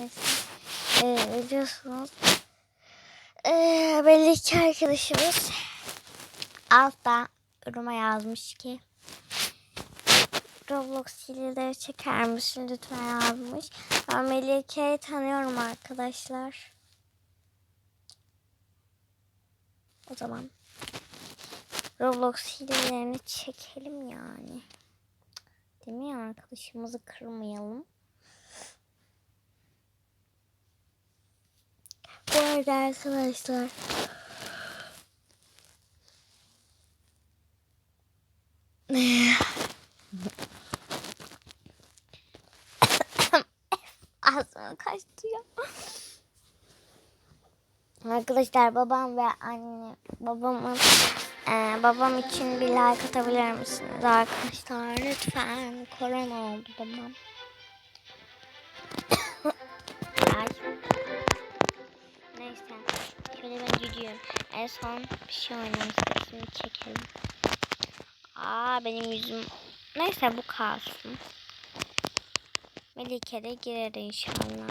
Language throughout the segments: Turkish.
arkadaşlar. Ee, biliyorsunuz. Ee, belli ki arkadaşımız altta yoruma yazmış ki Roblox hileleri çeker misin lütfen yazmış. Ben Melike'yi tanıyorum arkadaşlar. O zaman Roblox hilelerini çekelim yani. Değil mi arkadaşımızı kırmayalım. Arada arkadaşlar Ağzıma kaçtı ya. Arkadaşlar babam ve anne babamın e, babam için bir like atabilir misiniz arkadaşlar lütfen korona oldu babam. Gidiyorum. En son bir şey oynamıştık şimdi çekelim. Aa benim yüzüm neyse bu kalsın. Melike de girer inşallah.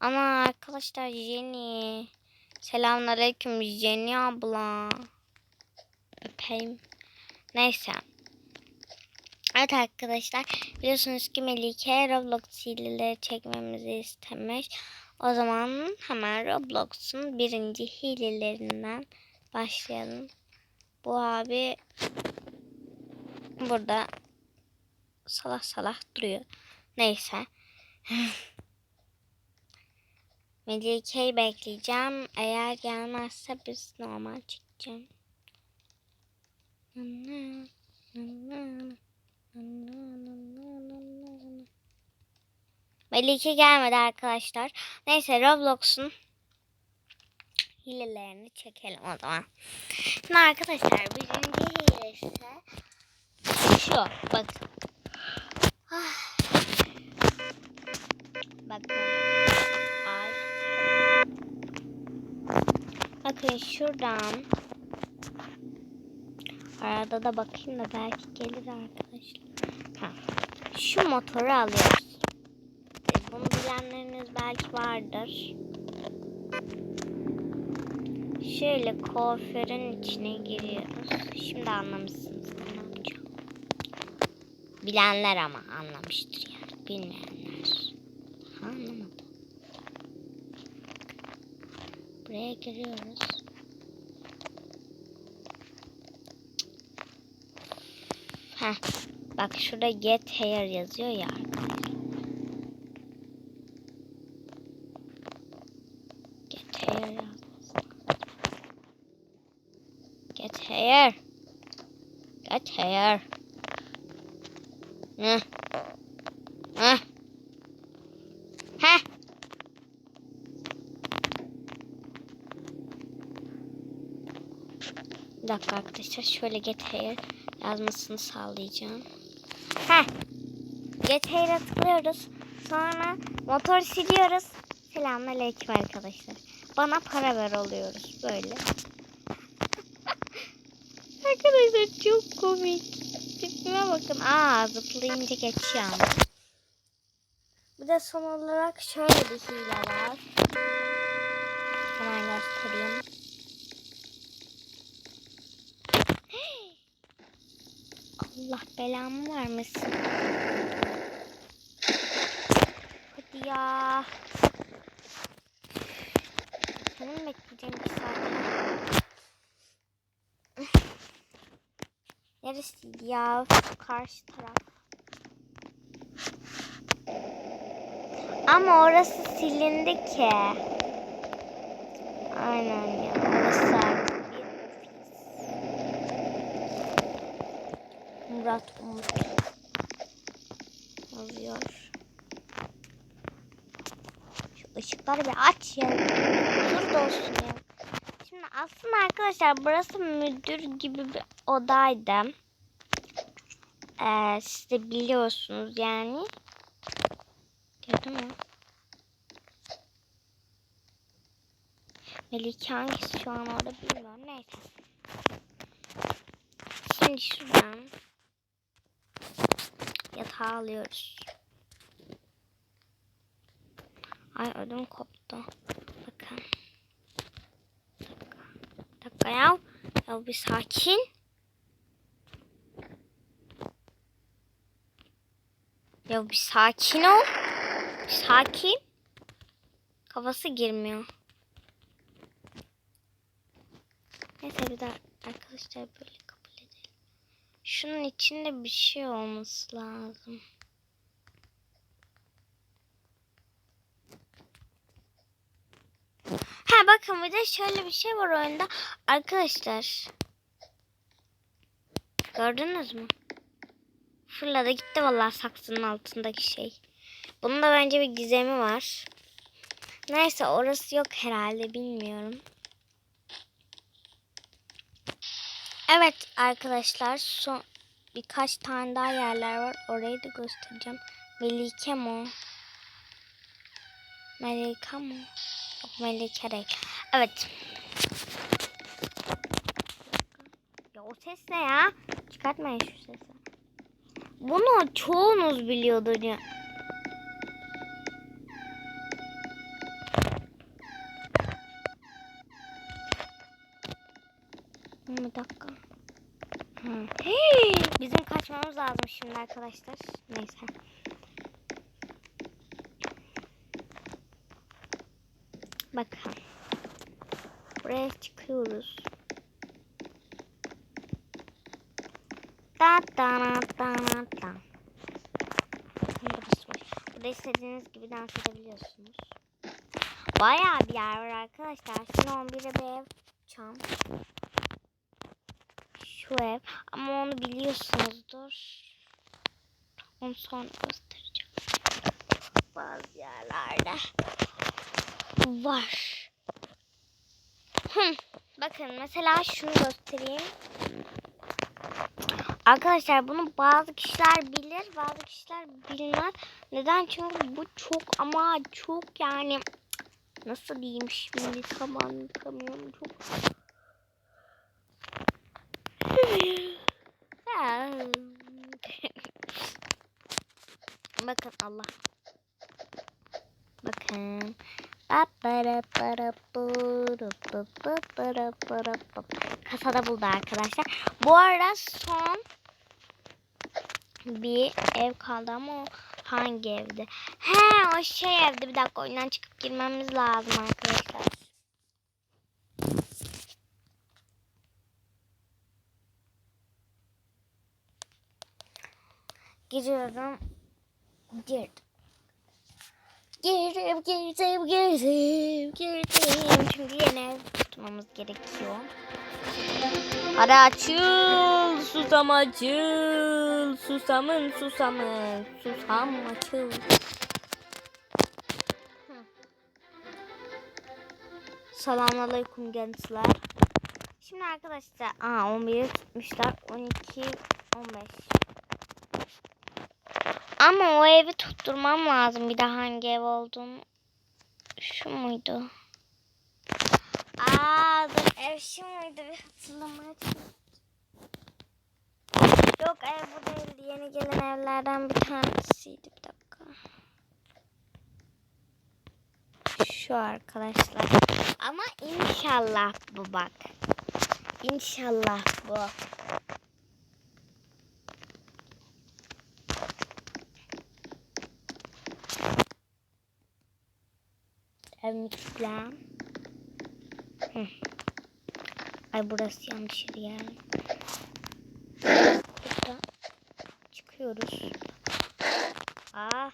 Ana arkadaşlar Jenny. Selamünaleyküm Jenny abla. Öpeyim. Neyse. Evet arkadaşlar biliyorsunuz ki Melike Roblox hileleri çekmemizi istemiş. O zaman hemen Roblox'un birinci hilelerinden başlayalım. Bu abi burada salak salak duruyor. Neyse. Melike'yi bekleyeceğim. Eğer gelmezse biz normal çıkacağım. Melike gelmedi arkadaşlar. Neyse Roblox'un hilelerini çekelim o zaman. Şimdi arkadaşlar birinci hilesi şu. Bakın. Ah. Bakın. Ay. Bakın şuradan. Arada da bakayım da belki gelir arkadaşlar. Ha. Şu motoru alıyoruz. Bilenleriniz belki vardır. Şöyle kuaförün içine giriyoruz. Şimdi anlamışsınız ne yapacağım. Bilenler ama anlamıştır yani. Bilmeyenler. Anlamadı. Buraya giriyoruz. Heh. Bak şurada get hair yazıyor ya. Get hair yazması. Get hair. Get hair. Ne? Heh. Heh. Bir dakika arkadaşlar şöyle get hair yazmasını sağlayacağım. Heh. Get hair'e tıklıyoruz. Sonra motor siliyoruz. Selamünaleyküm arkadaşlar. Bana para ver oluyoruz böyle. Arkadaşlar çok komik. Tipime bakın. Aa zıplayınca geçiyor ama. Bir de son olarak şöyle bir hile var. Hemen göstereyim. Allah belamı vermesin. Hadi ya. Seni mi bekleyeceğim Neresiydi ya? Karşı taraf. Ama orası silindi ki. Aynen ya. Orası bir ofis. Murat Umut yazıyor. Şu ışıkları bir aç ya. Dur da olsun ya. Şimdi aslında arkadaşlar burası müdür gibi bir odaydı. Ee, siz de biliyorsunuz yani. Gördün mü? Melike hangisi şu an orada bilmiyorum. Neyse. Şimdi şuradan yatağı alıyoruz. Ay ödüm koptu. Bakın. Dakika. Dakika ya. Ya bir sakin. Ya bir sakin ol. Sakin. Kafası girmiyor. Neyse bir daha arkadaşlar böyle kabul edelim. Şunun içinde bir şey olması lazım. Ha bakın bir de şöyle bir şey var oyunda. Arkadaşlar. Gördünüz mü? Fırladı gitti vallahi saksının altındaki şey. Bunun da bence bir gizemi var. Neyse orası yok herhalde bilmiyorum. Evet arkadaşlar son birkaç tane daha yerler var. Orayı da göstereceğim. Melike mi? Melika mı? Yok Melike değil. Evet. Ya o ses ne ya? Çıkartmayın şu sesi. Bunu çoğunuz biliyordur ya. Bir dakika. Hey, bizim kaçmamız lazım şimdi arkadaşlar. Neyse. Bakın. Buraya çıkıyoruz. Da da da da var. Burada istediğiniz gibi dans edebiliyorsunuz. Bayağı bir yer var arkadaşlar. Şimdi 11'e bir ev tutacağım şu ev. Ama onu biliyorsunuzdur. Onu sonra göstereceğim. Bazı yerlerde var. Hı. Bakın mesela şunu göstereyim. Arkadaşlar bunu bazı kişiler bilir, bazı kişiler bilmez. Neden? Çünkü bu çok ama çok yani nasıl diyeyim şimdi tam anlatamıyorum çok Bakın Allah. Bakın. Kasada buldu arkadaşlar. Bu arada son bir ev kaldı ama o hangi evde? He o şey evde. Bir dakika oyundan çıkıp girmemiz lazım arkadaşlar. Giriyorum. Girdim. Girdim, girdim, girdim, girdim. Yeni ev tutmamız gerekiyor. Hadi açıl, susam açıl, susamın susamın, susam açıl. Selamünaleyküm gençler. Şimdi arkadaşlar, aa 11'i tutmuşlar, 12, 15. Ama o evi tutturmam lazım. Bir de hangi ev olduğunu. Şu muydu? Aa dur ev muydu? Bir hatırlamaya Yok ev bu değildi. Yeni gelen evlerden bir tanesiydi. Bir dakika. Şu arkadaşlar. Ama inşallah bu bak. İnşallah bu. Ay burası yanlış yer. Burada çıkıyoruz. Aa.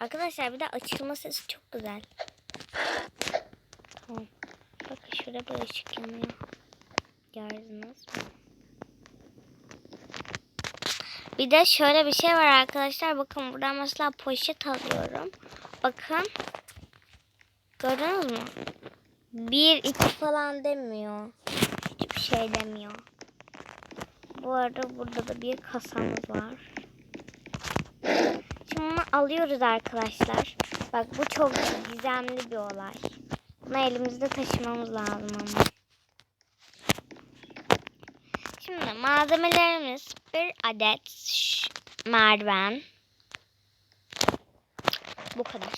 Arkadaşlar bir de açılma sesi çok güzel. Tamam. Bakın şurada bir ışık yanıyor. Gördünüz mü? Bir de şöyle bir şey var arkadaşlar. Bakın buradan mesela poşet alıyorum. Bakın. Gördünüz mü? Bir, iki falan demiyor. Hiçbir şey demiyor. Bu arada burada da bir kasamız var. Şimdi bunu alıyoruz arkadaşlar. Bak bu çok gizemli bir olay. Bunu elimizde taşımamız lazım ama. Şimdi malzemelerimiz bir adet merdiven. Bu kadar.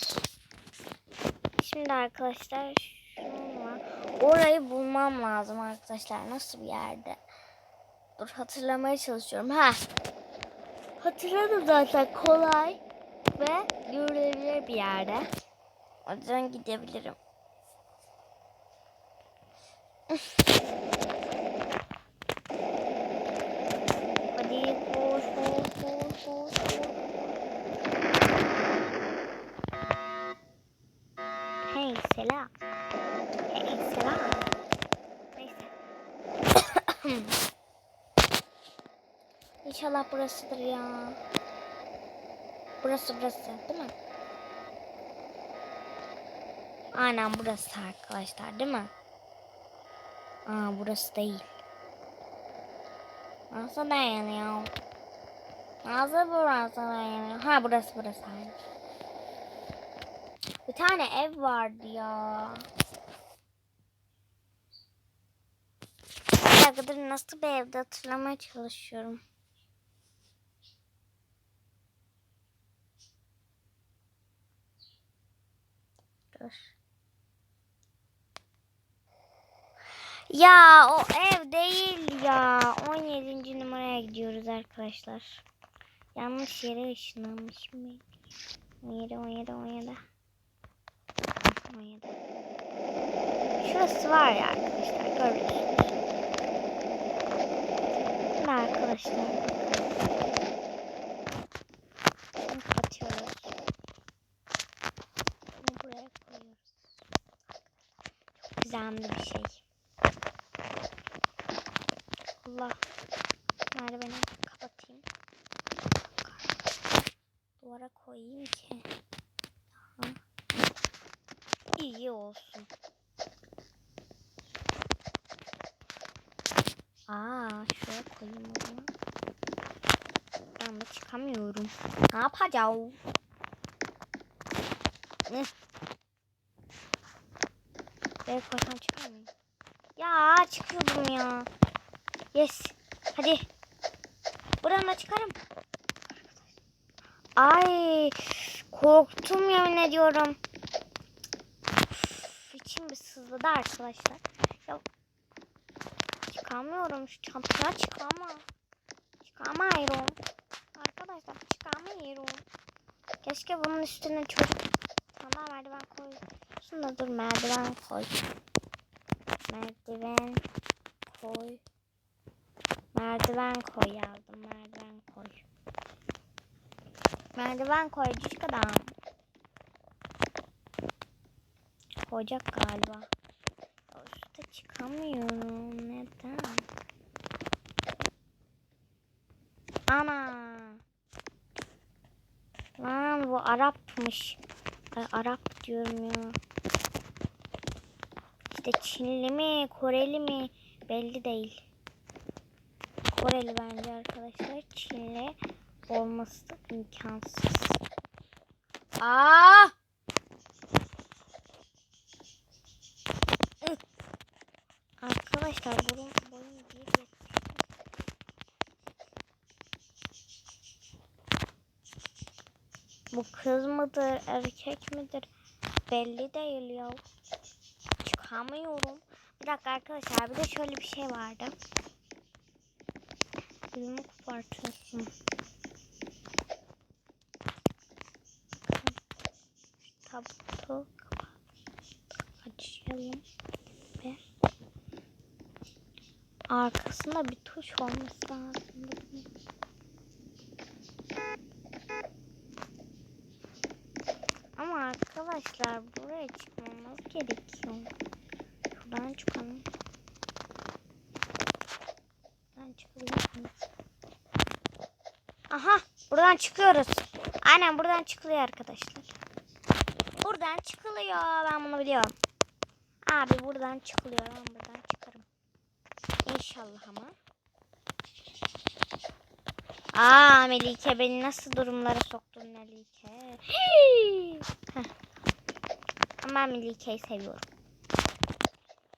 Şimdi arkadaşlar orayı bulmam lazım arkadaşlar. Nasıl bir yerde? Dur hatırlamaya çalışıyorum. Ha. Hatırladım zaten kolay ve görülebilir bir yerde. O yüzden gidebilirim. Hadi koş koş koş koş. Hey selam. Hey selam. Neyse. İnşallah burasıdır ya. Burası burası değil mi? Aynen burası arkadaşlar değil mi? Aa burası değil. Nasıl dayanıyor? Nasıl burası dayanıyor? Ha burası burası. Bir tane ev vardı ya. Bir dakikadır nasıl bir evde hatırlamaya çalışıyorum. Dur. Ya o ev değil ya. 17. numaraya gidiyoruz arkadaşlar. Yanlış yere ışınlanmışım ben. 17 17 17. 17. Şurası var ya arkadaşlar görüyorsunuz. Şimdi arkadaşlar Bunu kapatıyoruz. Bunu buraya koyuyoruz. Gizemli bir şey. Allah. Merdiveni kapatayım. Duvara koyayım ki. Daha iyi olsun. Aa, şuraya koyayım o zaman. Ben de çıkamıyorum. Ne yapacağım? Buraya koysam çıkar mıyım? Ya çıkıyordum ya. Yes. Hadi. Buradan da çıkarım. Ay korktum yemin ediyorum. Üf, içim bir sızladı arkadaşlar. Ya çıkamıyorum şu çantaya çıkama. Çıkamıyorum. Arkadaşlar çıkamıyorum. Keşke bunun üstüne çocuk daha merdiven koy. Şuna dur merdiven koy. Merdiven koy. Merdiven koy yazdım. Merdiven koy. Merdiven koy küçük adam. Koyacak galiba. Üste çıkamıyorum. Neden? Ana. Lan bu Arapmış. Arap diyorum ya. İşte Çinli mi, Koreli mi belli değil. Koreli bence arkadaşlar. Çinli olması imkansız. Aa! Ih! Arkadaşlar bunun boyun bir. Bu kız mıdır, erkek midir belli değil ya. Çıkamıyorum. Bir dakika arkadaşlar bir de şöyle bir şey vardı. Ürünü kopartıyorsun. Tabutu. Açalım. Ve arkasında bir tuş olması lazım. bunun. Ama arkadaşlar buraya çıkmamız gerekiyor. Şuradan çıkalım. Buradan çıkabilirsiniz. Aha buradan çıkıyoruz. Aynen buradan çıkılıyor arkadaşlar. Buradan çıkılıyor. Ben bunu biliyorum. Abi buradan çıkılıyor. Ben buradan çıkarım. İnşallah ama. Aa Melike beni nasıl durumlara. Heh. Ama ben Melike'yi seviyorum.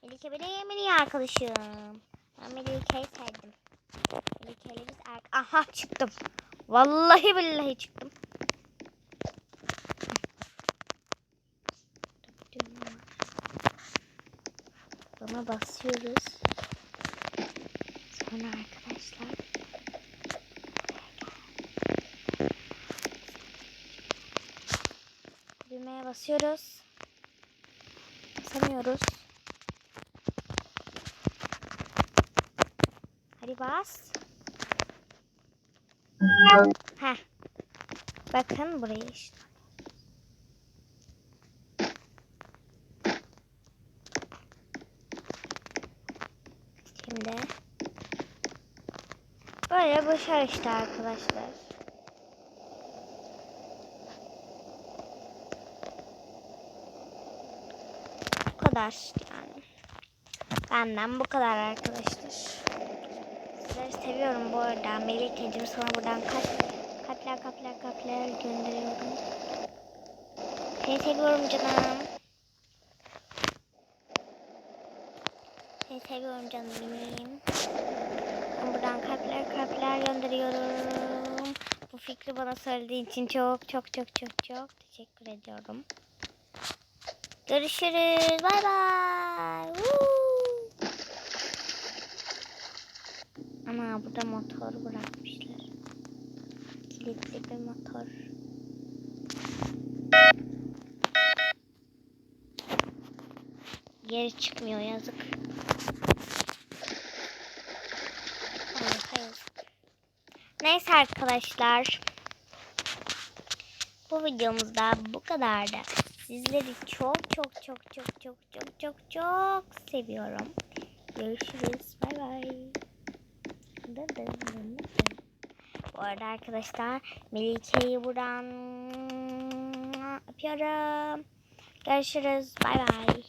Melike benim en iyi arkadaşım. Ben Melike'yi sevdim. Melike'yle biz er Aha çıktım. Vallahi billahi çıktım. Buna basıyoruz. Sonra arkadaşlar düğmeye basıyoruz. Basamıyoruz. Hadi bas. Heh. Bakın buraya işte. Şimdi böyle başar işte arkadaşlar. Kadar yani. Benden bu kadar arkadaşlar. Sizleri seviyorum bu arada. Melike'cim sana buradan kalp, kalpler kalpler kalpler gönderiyorum. Seni seviyorum canım. Seni seviyorum canım benim. Ben buradan kalpler kalpler gönderiyorum. Bu fikri bana söylediğin için çok çok çok çok çok teşekkür ediyorum. Görüşürüz. Bay bay. Ana burada motor bırakmışlar. Kilitli bir motor. Geri çıkmıyor yazık. Neyse arkadaşlar. Bu videomuzda bu kadardı. Sizleri çok çok çok çok çok çok çok çok seviyorum. Görüşürüz. Bay bay. Bu arada arkadaşlar Melike'yi buradan öpüyorum. Görüşürüz. Bay bay.